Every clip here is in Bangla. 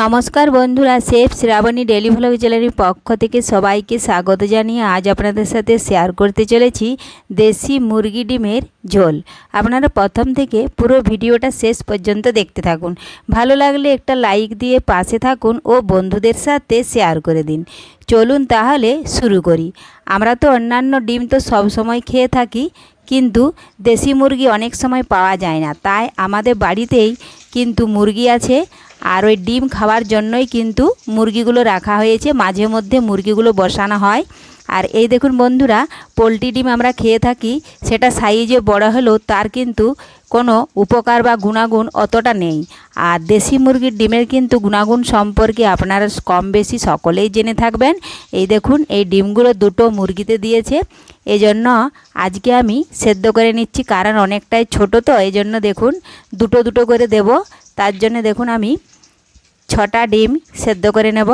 নমস্কার বন্ধুরা শেফ শ্রাবণী ডেলি ভ্লগ চ্যানেলের পক্ষ থেকে সবাইকে স্বাগত জানিয়ে আজ আপনাদের সাথে শেয়ার করতে চলেছি দেশি মুরগি ডিমের ঝোল। আপনারা প্রথম থেকে পুরো ভিডিওটা শেষ পর্যন্ত দেখতে থাকুন। ভালো লাগলে একটা লাইক দিয়ে পাশে থাকুন ও বন্ধুদের সাথে শেয়ার করে দিন। চলুন তাহলে শুরু করি। আমরা তো অন্যান্য ডিম তো সব সময় খেয়ে থাকি, কিন্তু দেশি মুরগি অনেক সময় পাওয়া যায় না। তাই আমাদের বাড়িতেই কিন্তু মুরগি আছে। আর ওই ডিম খাওয়ার জন্যই কিন্তু মুরগিগুলো রাখা হয়েছে। মাঝে মধ্যে মুরগিগুলো বসানো হয়। আর এই দেখুন বন্ধুরা, পোলট্রি ডিম আমরা খেয়ে থাকি, সেটা সাইজে বড় হলেও তার কিন্তু কোনো উপকার বা গুণাগুণ অতটা নেই। আর দেশি মুরগির ডিমের কিন্তু গুণাগুণ সম্পর্কে আপনারা কম বেশি সকলেই জেনে থাকবেন। এই দেখুন, এই ডিমগুলো দুটো মুরগিতে দিয়েছে। এই জন্য আজকে আমি সেদ্ধ করে নিচ্ছি, কারণ অনেকটাই ছোট তো এই জন্য দেখুন, দুটো দুটো করে দেব। তার জন্য দেখুন আমি ছটা ডিম সেদ্ধ করে নেব।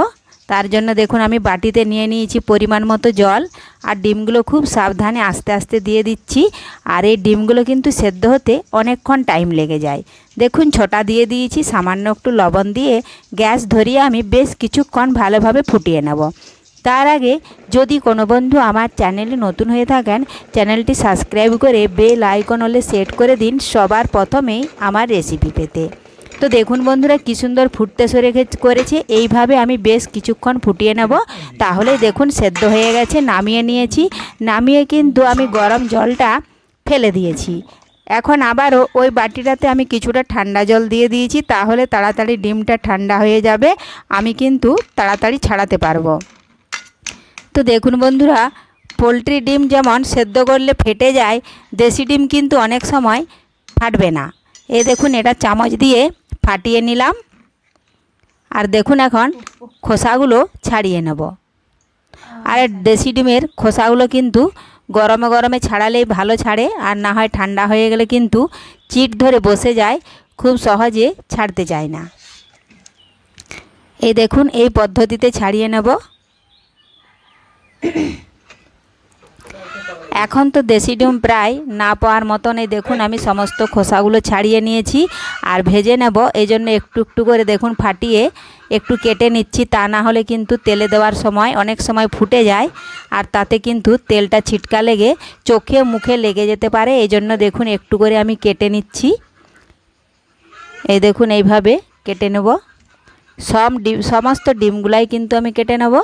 তার জন্য দেখুন আমি বাটিতে নিয়ে নিয়েছি পরিমাণ মতো জল। আর ডিমগুলো খুব সাবধানে আস্তে আস্তে দিয়ে দিচ্ছি। আর এই ডিমগুলো কিন্তু সেদ্ধ হতে অনেকক্ষণ টাইম লেগে যায়। দেখুন ছটা দিয়ে দিয়েছি, সামান্য একটু লবণ দিয়ে গ্যাস ধরিয়ে আমি বেশ কিছুক্ষণ ভালোভাবে ফুটিয়ে নেব। তার আগে যদি কোনো বন্ধু আমার চ্যানেলে নতুন হয়ে থাকেন, চ্যানেলটি সাবস্ক্রাইব করে বেল আইকন হলে সেট করে দিন সবার প্রথমেই আমার রেসিপি পেতে। তো দেখুন বন্ধুরা, কী সুন্দর ফুটতে সরে করেছে। এইভাবে আমি বেশ কিছুক্ষণ ফুটিয়ে নেব। তাহলে দেখুন, সেদ্ধ হয়ে গেছে, নামিয়ে নিয়েছি। নামিয়ে কিন্তু আমি গরম জলটা ফেলে দিয়েছি। এখন আবারও ওই বাটিটাতে আমি কিছুটা ঠান্ডা জল দিয়ে দিয়েছি, তাহলে তাড়াতাড়ি ডিমটা ঠান্ডা হয়ে যাবে। আমি কিন্তু তাড়াতাড়ি ছাড়াতে পারব। তো দেখুন বন্ধুরা, পোলট্রি ডিম যেমন সেদ্ধ করলে ফেটে যায়, দেশি ডিম কিন্তু অনেক সময় ফাটবে না। এ দেখুন, এটা চামচ দিয়ে ফাটিয়ে নিলাম। আর দেখুন এখন খোসাগুলো ছাড়িয়ে নেব। আর দেশি ডিমের খোসাগুলো কিন্তু গরমে গরমে ছাড়ালেই ভালো ছাড়ে, আর না হয় ঠান্ডা হয়ে গেলে কিন্তু চিট ধরে বসে যায়, খুব সহজে ছাড়তে চায় না। এই দেখুন, এই পদ্ধতিতে ছাড়িয়ে নেব। এখন তো দেশি ডিম প্রায় না পাওয়ার মতনই দেখুন, আমি সমস্ত খোসাগুলো ছাড়িয়ে নিয়েছি আর ভেজে নেব। এই জন্য একটু একটু করে দেখুন ফাটিয়ে একটু কেটে নিচ্ছি, তা না হলে কিন্তু তেলে দেওয়ার সময় অনেক সময় ফুটে যায় আর তাতে কিন্তু তেলটা ছিটকা লেগে চোখে মুখে লেগে যেতে পারে। এই জন্য দেখুন একটু করে আমি কেটে নিচ্ছি। এই দেখুন এইভাবে কেটে নেব। সব ডিম, সমস্ত ডিমগুলাই কিন্তু আমি কেটে নেব।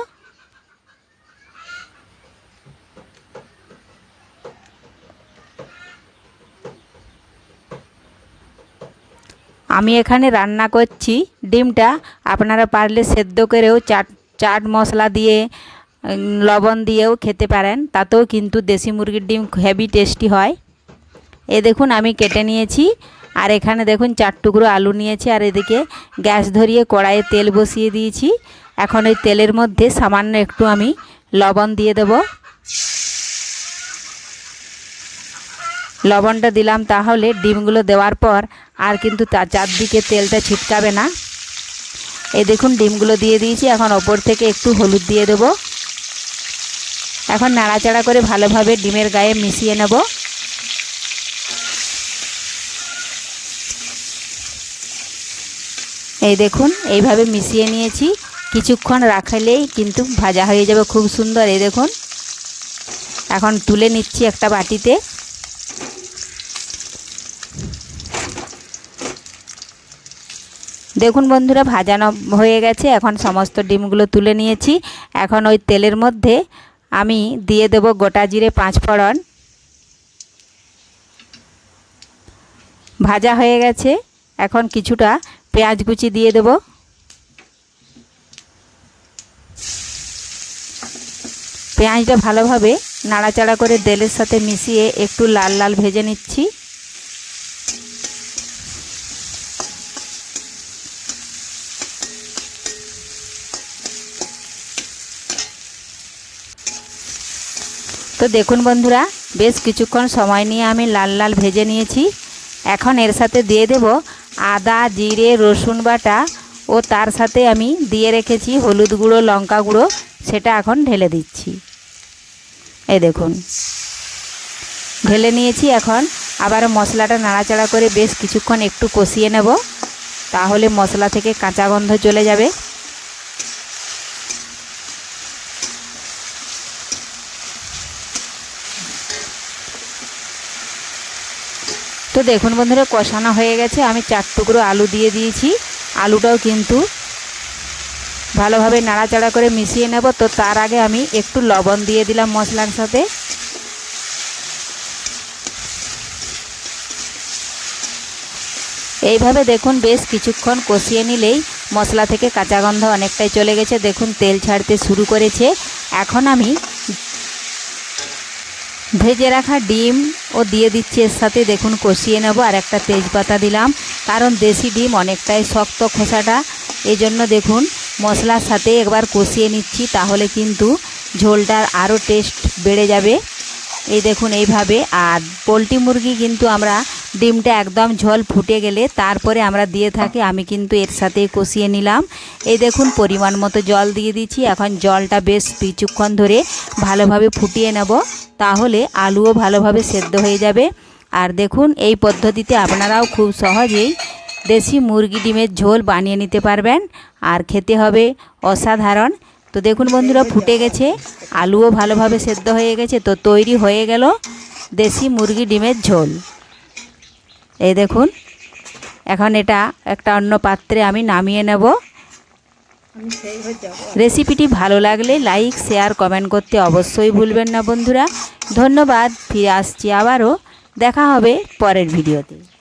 আমি এখানে রান্না করছি ডিমটা। আপনারা পারলে সেদ্ধ করেও চাট চাট মশলা দিয়ে, লবণ দিয়েও খেতে পারেন। তাতেও কিন্তু দেশি মুরগির ডিম হেভি টেস্টি হয়। এ দেখুন, আমি কেটে নিয়েছি। আর এখানে দেখুন, চার টুকরো আলু নিয়েছি। আর এদিকে গ্যাস ধরিয়ে কড়াইয়ে তেল বসিয়ে দিয়েছি। এখন ওই তেলের মধ্যে সামান্য একটু আমি লবণ দিয়ে দেব। লবণটা দিলাম তাহলে ডিমগুলো দেওয়ার পর আর কিন্তু তার চারদিকে তেলটা ছিটকাবে না। এই দেখুন, ডিমগুলো দিয়ে দিয়েছি। এখন ওপর থেকে একটু হলুদ দিয়ে দেব। এখন নাড়াচাড়া করে ভালোভাবে ডিমের গায়ে মিশিয়ে নেব। এই দেখুন, এইভাবে মিশিয়ে নিয়েছি। কিছুক্ষণ রাখলেই কিন্তু ভাজা হয়ে যাবে খুব সুন্দর। এই দেখুন, এখন তুলে নিচ্ছি একটা বাটিতে। দেখুন বন্ধুরা ভাজানো হয়ে গেছে। এখন সমস্ত ডিমগুলো তুলে নিয়েছি। এখন ওই তেলের মধ্যে আমি দিয়ে দেব গোটা জিরে পাঁচ ফোড়ন। ভাজা হয়ে গেছে। এখন কিছুটা পেঁয়াজ কুচি দিয়ে দেব। পেঁয়াজটা ভালোভাবে নাড়াচাড়া করে তেলের সাথে মিশিয়ে একটু লাল লাল ভেজে নিচ্ছি। তো দেখুন বন্ধুরা, বেশ কিছুক্ষণ সময় নিয়ে আমি লাল লাল ভেজে নিয়েছি। এখন এর সাথে দিয়ে দেব আদা, জিরে, রসুন বাটা ও তার সাথে আমি দিয়ে রেখেছি হলুদ গুঁড়ো, লঙ্কা গুঁড়ো, সেটা এখন ঢেলে দিচ্ছি। এই দেখুন, ঢেলে নিয়েছি এখন। আবার মশলাটা নাড়াচাড়া করে বেশ কিছুক্ষণ একটু কষিয়ে নেব, তাহলে মশলা থেকে কাঁচা গন্ধ চলে যাবে। তো দেখুন বন্ধুরা, কষানো হয়ে গেছে। আমি চার টুকরো আলু দিয়ে দিয়েছি। আলুটাও কিন্তু ভালোভাবে নাড়াচাড়া করে মিশিয়ে নেব। তো তার আগে আমি একটু লবণ দিয়ে দিলাম মশলার সাথে। এইভাবে দেখুন, বেশ কিছুক্ষণ কষিয়ে নিলেই মশলা থেকে কাঁচা গন্ধ অনেকটাই চলে গেছে। দেখুন, তেল ছাড়তে শুরু করেছে। এখন আমি ভেজে রাখা ডিম ও দিয়ে দিচ্ছি এর সাথে। দেখুন, কষিয়ে নেব। আর একটা তেজপাতা দিলাম। কারণ দেশি ডিম অনেকটাই শক্ত খোসাটা। এই জন্য দেখুন, মশলার সাথে একবার কষিয়ে নিচ্ছি, তাহলে কিন্তু ঝোলটার আরও টেস্ট বেড়ে যাবে। এই দেখুন, এইভাবে। আর পোলট্রি মুরগি কিন্তু আমরা ডিমটা একদম ঝোল ফুটে গেলে তারপরে আমরা দিয়ে থাকি, আমি কিন্তু এর সাথে কষিয়ে নিলাম। এই দেখুন, পরিমাণ মতো জল দিয়ে দিচ্ছি। এখন জলটা বেশ কিছুক্ষণ ধরে ভালোভাবে ফুটিয়ে নেব। তাহলে আলুও ভালোভাবে সেদ্ধ হয়ে যাবে। আর দেখুন, এই পদ্ধতিতে আপনারাও খুব সহজেই দেশি মুরগি ডিমের ঝোল বানিয়ে নিতে পারবেন। আর খেতে হবে অসাধারণ। তো দেখুন বন্ধুরা, ফুটে গেছে, আলুও ভালোভাবে সেদ্ধ হয়ে গেছে, তো তৈরি হয়ে গেল দেশি মুরগি ডিমের ঝোল। এই দেখুন, এখন এটা একটা অন্য পাত্রে আমি নামিয়ে নেব। রেসিপিটি ভালো লাগলে লাইক, শেয়ার, কমেন্ট করতে অবশ্যই ভুলবেন না বন্ধুরা। ধন্যবাদ, ফিরে আসছি আবারও। দেখা হবে পরের ভিডিওতে।